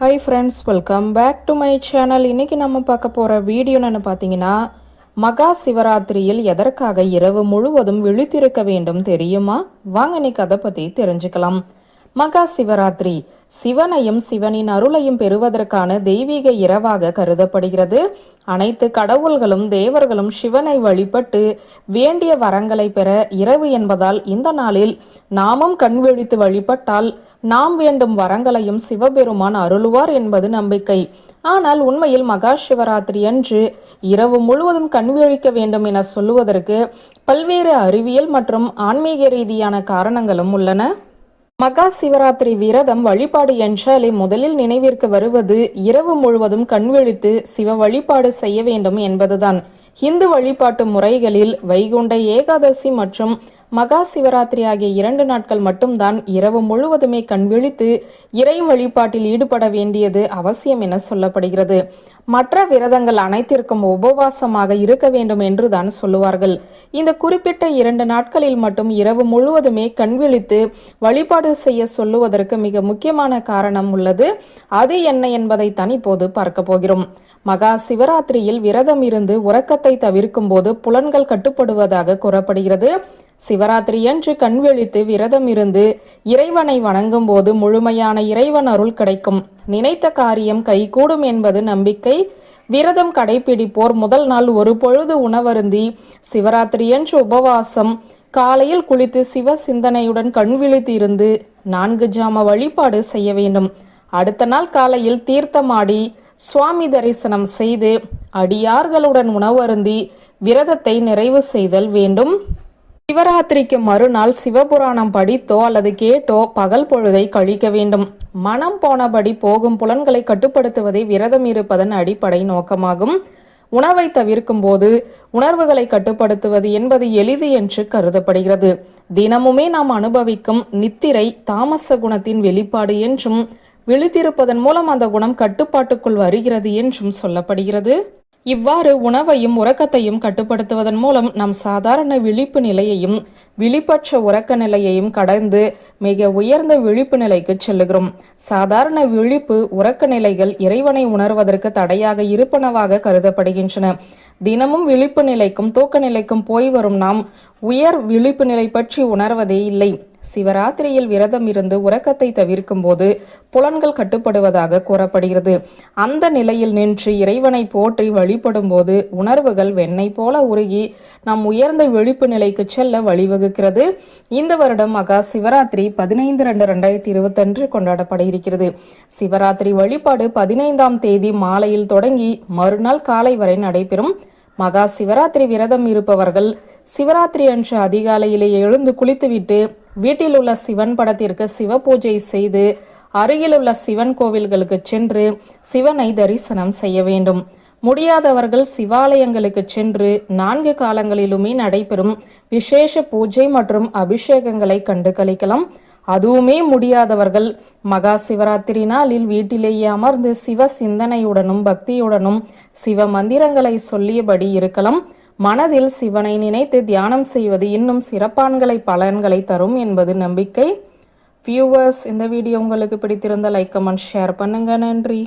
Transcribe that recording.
Hi friends welcome back to my channel இன்னைக்கு நம்ம பார்க்க போகிற வீடியோன்னு பார்த்தீங்கன்னா மகா சிவராத்திரியில் எதற்காக இரவு முழுவதும் விழித்திருக்க வேண்டும் தெரியுமா? வாங்க இன்னைக்கு அதை பற்றி தெரிஞ்சுக்கலாம். மகா சிவராத்திரி. சிவனையும் சிவனின் அருளையும் பெறுவதற்கான தெய்வீக இரவாக கருதப்படுகிறது. அனைத்து கடவுள்களும் தேவர்களும் சிவனை வழிபட்டு வேண்டிய வரங்களை பெற இரவு என்பதால் இந்த நாளில் நாமும் கண் விழித்து வழிபட்டால் நாம் வேண்டும் வரங்களையும் சிவபெருமான் அருளுவார் என்பது நம்பிக்கை. ஆனால் உண்மையில் மகா சிவராத்திரி அன்று இரவு முழுவதும் கண் விழிக்க வேண்டும் என சொல்லுவதற்கு பல்வேறு அறிவியல் மற்றும் ஆன்மீக ரீதியான காரணங்களும் உள்ளன. மகா சிவராத்திரி விரதம் வழிபாடு என்றாலே முதலில் நினைவிற்கு வருவது இரவு முழுவதும் கண்விழித்து சிவ வழிபாடு செய்ய வேண்டும் என்பதுதான். இந்து வழிபாட்டு முறைகளில் வைகுண்ட ஏகாதசி மற்றும் மகா சிவராத்திரி ஆகிய இரண்டு நாட்கள் மட்டும்தான் இரவு முழுவதுமே கண்விழித்து இறை வழிபாட்டில் ஈடுபட வேண்டியது அவசியம் என சொல்லப்படுகிறது. மற்ற விரதங்கள் அனைத்திற்கும் உபவாசமாக இருக்க வேண்டும் என்றுதான் சொல்லுவார்கள். இந்த குறிப்பிட்ட இரண்டு நாட்களில் மட்டும் இரவு முழுவதுமே கண்விழித்து வழிபாடு செய்ய சொல்லுவதற்கு மிக முக்கியமான காரணம் உள்ளது. அது என்ன என்பதை தனிப்போது பார்க்க போகிறோம். மகா சிவராத்திரியில் விரதம் இருந்து உறக்கத்தை தவிர்க்கும் போது புலன்கள் கட்டுப்படுவதாக கூறப்படுகிறது. சிவராத்திரியன்று கண் விழித்து விரதம் இருந்து இறைவனை வணங்கும் போது முழுமையான இறைவன் அருள் கிடைக்கும். நினைத்த காரியம் கைகூடும் என்பது நம்பிக்கை. விரதம் கடைபிடிப்போர் முதல் நாள் ஒரு பொழுது உணவருந்தி சிவராத்திரியன்று உபவாசம். காலையில் குளித்து சிவ சிந்தனையுடன் கண் விழித்து இருந்து நான்கு ஜாம வழிபாடு செய்ய வேண்டும். அடுத்த நாள் காலையில் தீர்த்தமாடி சுவாமி தரிசனம் செய்து அடியார்களுடன் உணவருந்தி விரதத்தை நிறைவு செய்தல் வேண்டும். சிவராத்திரிக்கு மறுநாள் சிவபுராணம் படித்தோ அல்லது கேட்டோ பகல் பொழுதை கழிக்க வேண்டும். மனம் போனபடி போகும் புலன்களை கட்டுப்படுத்துவதே விரதம் இருப்பதன் அடிப்படை நோக்கமாகும். உணவை தவிர்க்கும் போது உணர்வுகளை கட்டுப்படுத்துவது என்பது எளிது என்று கருதப்படுகிறது. தினமுமே நாம் அனுபவிக்கும் நித்திரை தாமச குணத்தின் வெளிப்பாடு என்றும் விழித்திருப்பதன் மூலம் அந்த குணம் கட்டுப்பாட்டுக்குள் வருகிறது என்றும் சொல்லப்படுகிறது. இவ்வாறு உணவையும் உறக்கத்தையும் கட்டுப்படுத்துவதன் மூலம் நம் சாதாரண விழிப்பு நிலையையும் விழிப்பற்ற உறக்க நிலையையும் கடந்து மிக உயர்ந்த விழிப்பு நிலைக்கு செல்லுகிறோம். சாதாரண விழிப்பு உறக்க நிலைகள் இறைவனை உணர்வதற்கு தடையாக இருப்பனவாக கருதப்படுகின்றன. தினமும் விழிப்பு நிலைக்கும் தூக்க நிலைக்கும் போய் வரும் நாம் உயர் விழிப்பு நிலை பற்றி உணர்வதே இல்லை. சிவராத்திரியில் விரதம் இருந்து உறக்கத்தை தவிர்க்கும் போது புலன்கள் கட்டுப்படுவதாக கூறப்படுகிறது. அந்த நிலையில் நின்று இறைவனை போற்றி வழிபடும் போது உணர்வுகள் வெண்ணெய் போல உருகி நாம் உயர்ந்த விழிப்பு நிலைக்கு செல்ல வழிவகுக்கிறது. இந்த வருடம் மகா சிவராத்திரி பதினைந்து ரெண்டு ரெண்டாயிரத்தி இருபத்தன்று கொண்டாடப்பட இருக்கிறது. சிவராத்திரி வழிபாடு பதினைந்தாம் தேதி மாலையில் தொடங்கி மறுநாள் காலை வரை நடைபெறும். மகா சிவராத்திரி விரதம் இருப்பவர்கள் சிவராத்திரி அன்று அதிகாலையிலே எழுந்து குளித்துவிட்டு வீட்டில் உள்ள சிவன் படத்திற்கு சிவ பூஜை செய்து அருகிலுள்ள சிவன் கோவில்களுக்கு சென்று சிவனை தரிசனம் செய்ய வேண்டும். முடியாதவர்கள் சிவாலயங்களுக்கு சென்று நான்கு காலங்களிலுமே நடைபெறும் விசேஷ பூஜை மற்றும் அபிஷேகங்களை கண்டு கழிக்கலாம். அதுவுமே முடியாதவர்கள் மகா சிவராத்திரி நாளில் வீட்டிலேயே அமர்ந்து சிவ சிந்தனையுடனும் பக்தியுடனும் சிவ மந்திரங்களை சொல்லியபடி இருக்கலாம். மனதில் சிவனை நினைத்து தியானம் செய்வது இன்னும் சிறப்பான்களை பலன்களை தரும் என்பது நம்பிக்கை. வியூவர்ஸ் இந்த வீடியோ உங்களுக்கு பிடித்திருந்த லைக் கமெண்ட் ஷேர் பண்ணுங்கள் நன்றி.